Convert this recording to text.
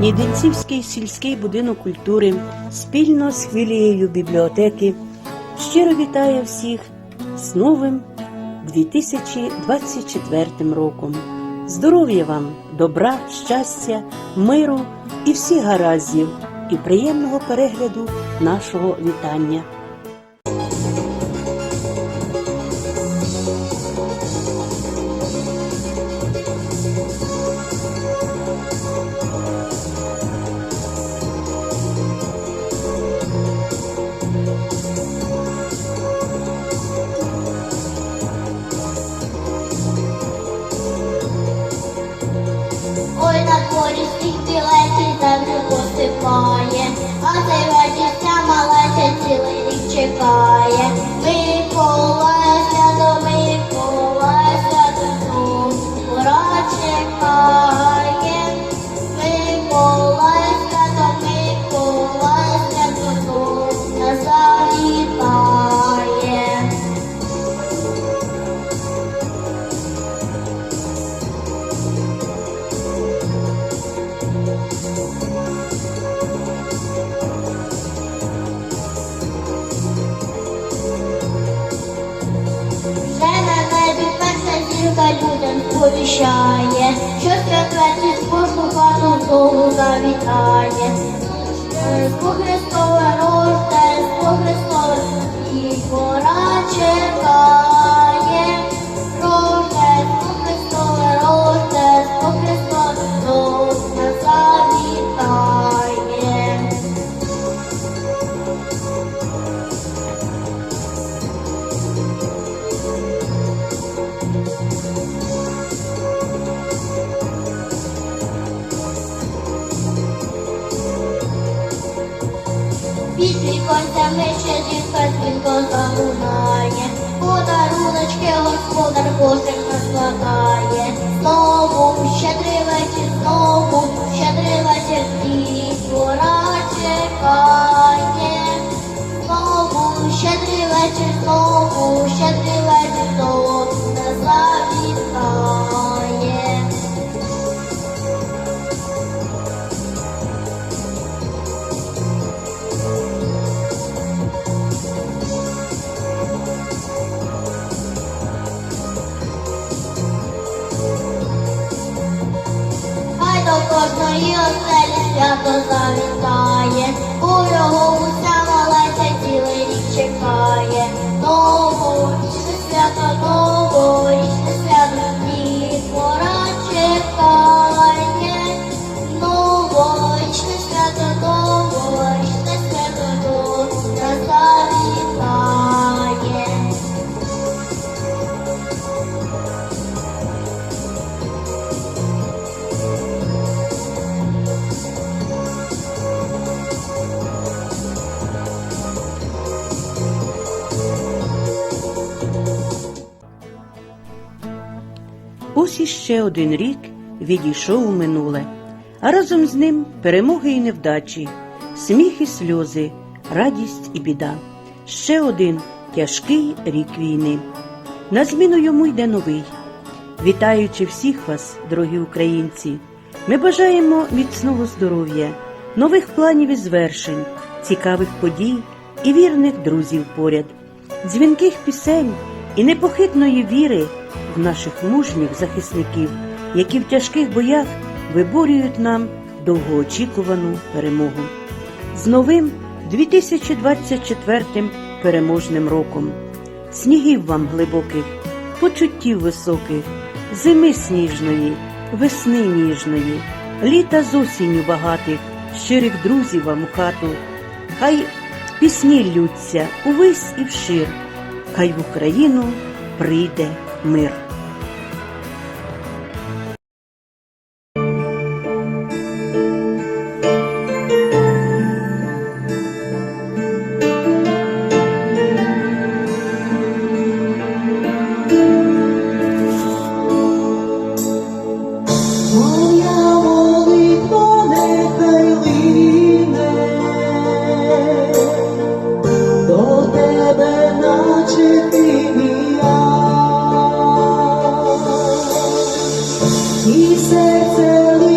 Гнідинцівський сільський будинок культури спільно з хвилією бібліотеки щиро вітає всіх з новим 2024 роком. Здоров'я вам, добра, щастя, миру і всіх гараздів, і приємного перегляду нашого вітання. Сповіщає, що святвечір кожну хату знову завітає. Рождество Христове, Рождество Христове, і пора чекає. Під віконцями ще дівка дзвінко залунає, подаруночки господар Божих розкладає. Знову щедрий вечір, знову щедрий вечір, і пора чекає. Знову щедрий вечір, знову щедрий вечір, знову кожної оселі свято завітає, у його уся малеча цілий рік чекає. Новорічне свято, новорічне Ось іще один рік відійшов у минуле, а разом з ним перемоги і невдачі, сміх і сльози, радість і біда. Ще один тяжкий рік війни. На зміну йому йде новий. Вітаючи всіх вас, дорогі українці, ми бажаємо міцного здоров'я, нових планів і звершень, цікавих подій і вірних друзів поряд, дзвінких пісень і непохитної віри в наших мужніх захисників, які в тяжких боях виборюють нам довгоочікувану перемогу. З новим 2024 переможним роком. Снігів вам глибоких, почуттів високих, зими сніжної, весни ніжної, літа з осінню багатих, щирих друзів вам у хату. Хай пісні ллються увесь і вшир, хай в Україну прийде мир. І серце